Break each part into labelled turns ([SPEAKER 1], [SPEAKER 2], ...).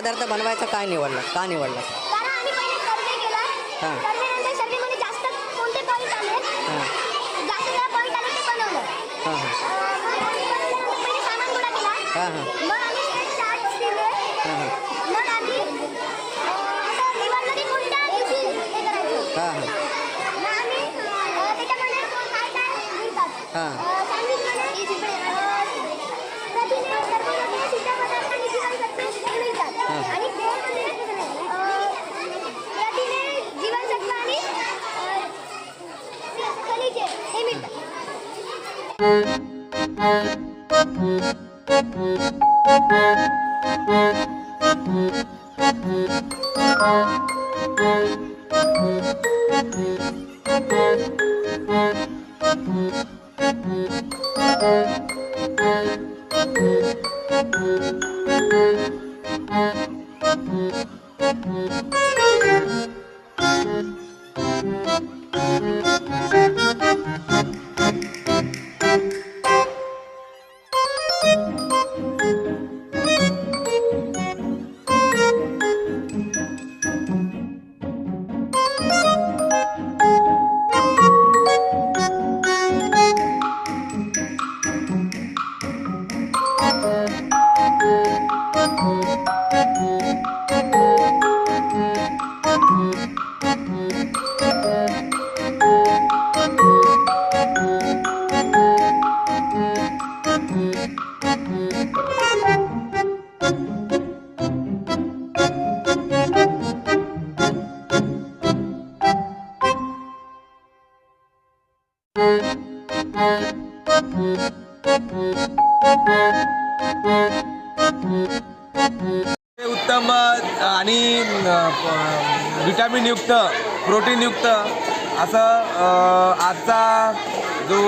[SPEAKER 1] पदार्थ बनवायचा काय निवडला? का निवडला? हां. हां. हां हां.
[SPEAKER 2] अं, मग आम्ही बनवल्यानंतर पहिले सामान गोळा केला
[SPEAKER 1] हां हां
[SPEAKER 2] मग आम्ही चार्ट दिले
[SPEAKER 1] हां हां
[SPEAKER 2] मग आम्ही अं, असं निवडलं की कोणत्या दिवशी हे करायचं
[SPEAKER 1] हां हां
[SPEAKER 2] मग आम्ही अं, त्याच्यामध्ये काय काय लिहितात
[SPEAKER 1] हां.
[SPEAKER 2] अं, सँडविचमध्ये, अं, प्रथिने, कर्बोदके, सिद्धपदार्थ आणि जीवनसत्वे हे मिळतात.
[SPEAKER 1] हां.
[SPEAKER 2] आणि गोडमध्ये, अं, प्रथिने, जीवनसत्व आणि अं, खनिजे हे मिळतात
[SPEAKER 3] हे उत्तम आणि विटॅमिनयुक्त प्रोटीनयुक्त असं आजचा जो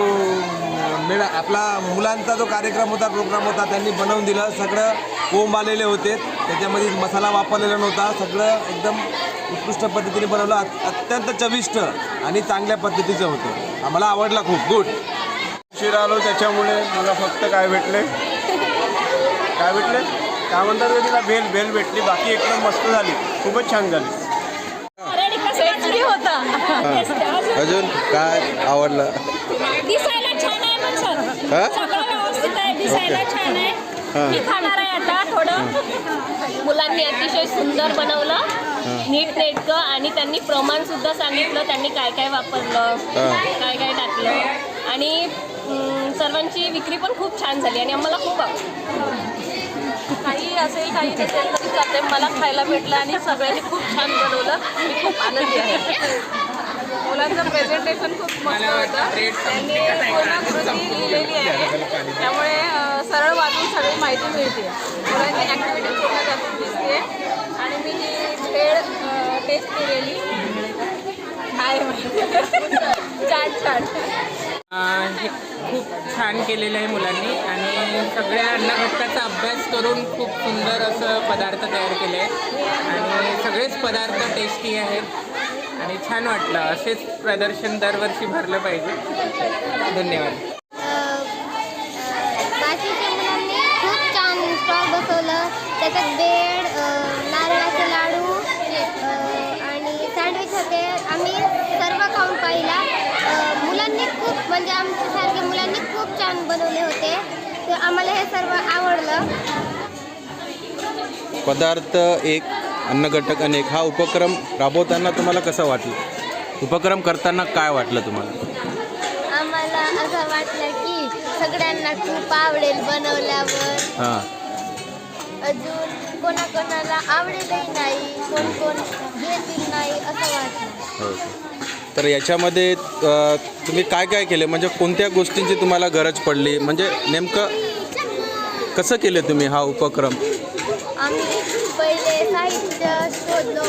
[SPEAKER 3] मेळा आपला मुलांचा जो कार्यक्रम होता प्रोग्राम होता त्यांनी बनवून दिलं. सगळं कोंब आलेले होते. त्याच्यामध्ये मसाला वापरलेला नव्हता. सगळं एकदम उत्कृष्ट पद्धतीने बनवलं. अत- अत्यंत चविष्ट आणि चांगल्या पद्धतीचं होतं. आम्हाला आवडला खूप. गुड
[SPEAKER 4] उशीर आलो त्याच्यामुळे मला फक्त काय भेटले? काय भेटले? काय म्हणतात तिला? बेल बेल भेटली. बाकी एकदम मस्त झाली. खूपच छान झाली.
[SPEAKER 5] होता.
[SPEAKER 6] अजून काय आवडलं?
[SPEAKER 5] दिसायला छान आहे. मी खाणार आहे आता थोडं. मुलांनी अतिशय सुंदर बनवलं. नीट नेटकं आणि त्यांनी प्रमाण सुद्धा सांगितलं त्यांनी काय काय वापरलं. काय काय टाकलं. आणि सर्वांची विक्री पण खूप छान झाली आणि आम्हाला खूप आवडलं. काही असेल काही नसेल तरी चालते मला खायला भेटलं आणि सगळ्यांनी खूप छान बनवलं. मी खूप आनंदी आहे. मुलांचं प्रेझेंटेशन खूप मस्त होतं. त्यांनी पूर्णाकृती लिहिलेली आहे. त्यामुळे सरळ वाचून सगळी माहिती मिळते. मुलांची ॲक्टिव्हिटी पूर्ण त्यातून दिसते. आणि मी ती भेळ टेस्ट केलेली. आहे छान छान
[SPEAKER 7] हे खूप छान केलेलं आहे मुलांनी. आणि सगळ्या अन्नघटकाचा अभ्यास करून खूप सुंदर असं पदार्थ तयार केले आहे आणि सगळेच पदार्थ टेस्टी आहेत. आणि छान वाटलं. असेच प्रदर्शन दरवर्षी भरलं पाहिजे. धन्यवाद
[SPEAKER 2] बाकीच्या मुलांनी खूप छान स्टॉल बसवलं त्याच्यात बेड नारळाचे लाडू आणि सँडविच होते आम्ही सर्व खाऊन पाहिला. मुलांनी खूप म्हणजे आमच्यासारख्या मुलांनी खूप छान बनवले होते. तर आम्हाला हे सर्व आवडलं.
[SPEAKER 6] पदार्थ एक अन्नघटक अनेक हा उपक्रम राबवताना तुम्हाला कसं वाटलं? उपक्रम करताना काय वाटलं तुम्हाला?
[SPEAKER 2] आम्हाला असं वाटलं की सगळ्यांना खूप आवडेल बनवल्यावर.
[SPEAKER 6] हां.
[SPEAKER 2] अजून कोणाकोणाला आवडेलही नाही कोण कोण घेतील नाही असं वाटलं
[SPEAKER 6] हो तर याच्यामध्ये अ, तुम्ही काय काय केले? म्हणजे कोणत्या गोष्टींची तुम्हाला गरज पडली? म्हणजे नेमकं कसं केलं तुम्ही हा उपक्रम?
[SPEAKER 2] आम्ही पहिले साहित्य शोधलो.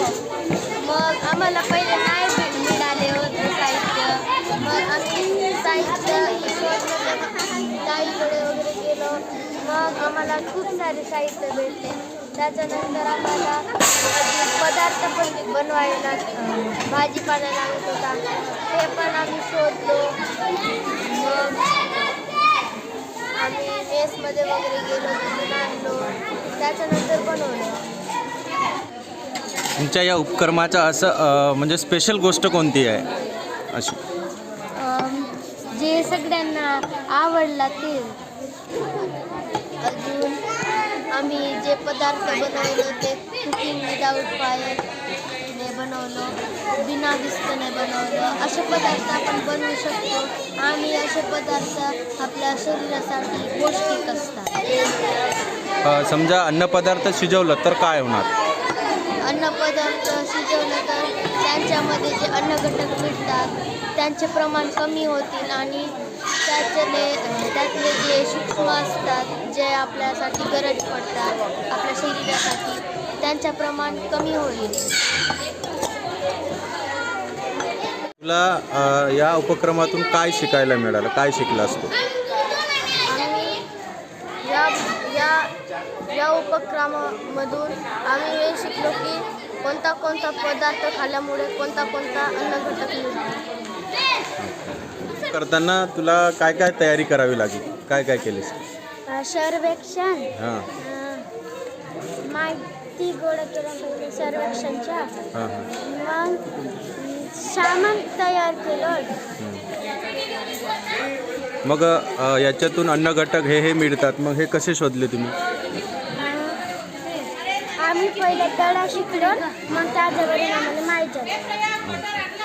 [SPEAKER 2] मग आम्हाला पहिले नाही आम्हाला खूप सारे साहित्य भेटले. त्याच्यानंतर आम्हाला पदार्थ पण बनवायला भाजीपाला लागत होता. ते पण आम्ही शोधलो. मग आम्ही मेसमध्ये वगैरे गेलो तिथून आणलो. त्याच्यानंतर बनवलं.
[SPEAKER 6] तुमच्या या उपक्रमाचं असं म्हणजे स्पेशल गोष्ट कोणती आहे? अशी.
[SPEAKER 2] जे सगळ्यांना आवडला ते. अजून आम्ही जे पदार्थ बनवले ते कुकिंग विदाऊट फायर ने बनवलं बिना विस्तने बनवलं. असे पदार्थ आपण बनवू शकतो आणि असे पदार्थ आपल्या शरीरासाठी पौष्टिक असतात.
[SPEAKER 6] समजा अन्नपदार्थ शिजवलं तर काय होणार?
[SPEAKER 2] अन्नपदार्थ शिजवलं तर त्यांच्यामध्ये जे अन्नघटक मिळतात त्यांचे प्रमाण कमी होतील आणि त्यातले त्यातले जे सूक्ष्म असतात जे आपल्यासाठी गरज पडतात आपल्या शरीरासाठी त्यांचे प्रमाण कमी होईल.
[SPEAKER 6] तुला या उपक्रमातून काय शिकायला मिळालं? काय शिकला असतो?
[SPEAKER 2] आम्ही या या या उपक्रमामधून आम्ही हे शिकलो की कोणता कोणता पदार्थ खाल्ल्यामुळे कोणता कोणता अन्नघटक मिळतो.
[SPEAKER 6] करताना तुला काय काय तयारी करावी लागली? काय काय केलीस?
[SPEAKER 2] सर्वेक्षण.
[SPEAKER 6] हां.
[SPEAKER 2] माहिती गोळा केलं सर्वेक्षणच्या.
[SPEAKER 6] हां हां.
[SPEAKER 2] मग सामान तयार केलं.
[SPEAKER 6] मग अ, याच्यातून अन्नघटक हे हे मिळतात. मग हे कसे शोधले तुम्ही?
[SPEAKER 2] आम्ही पहिले तळा शिकलो. मग आम्हाला माहीत झालं.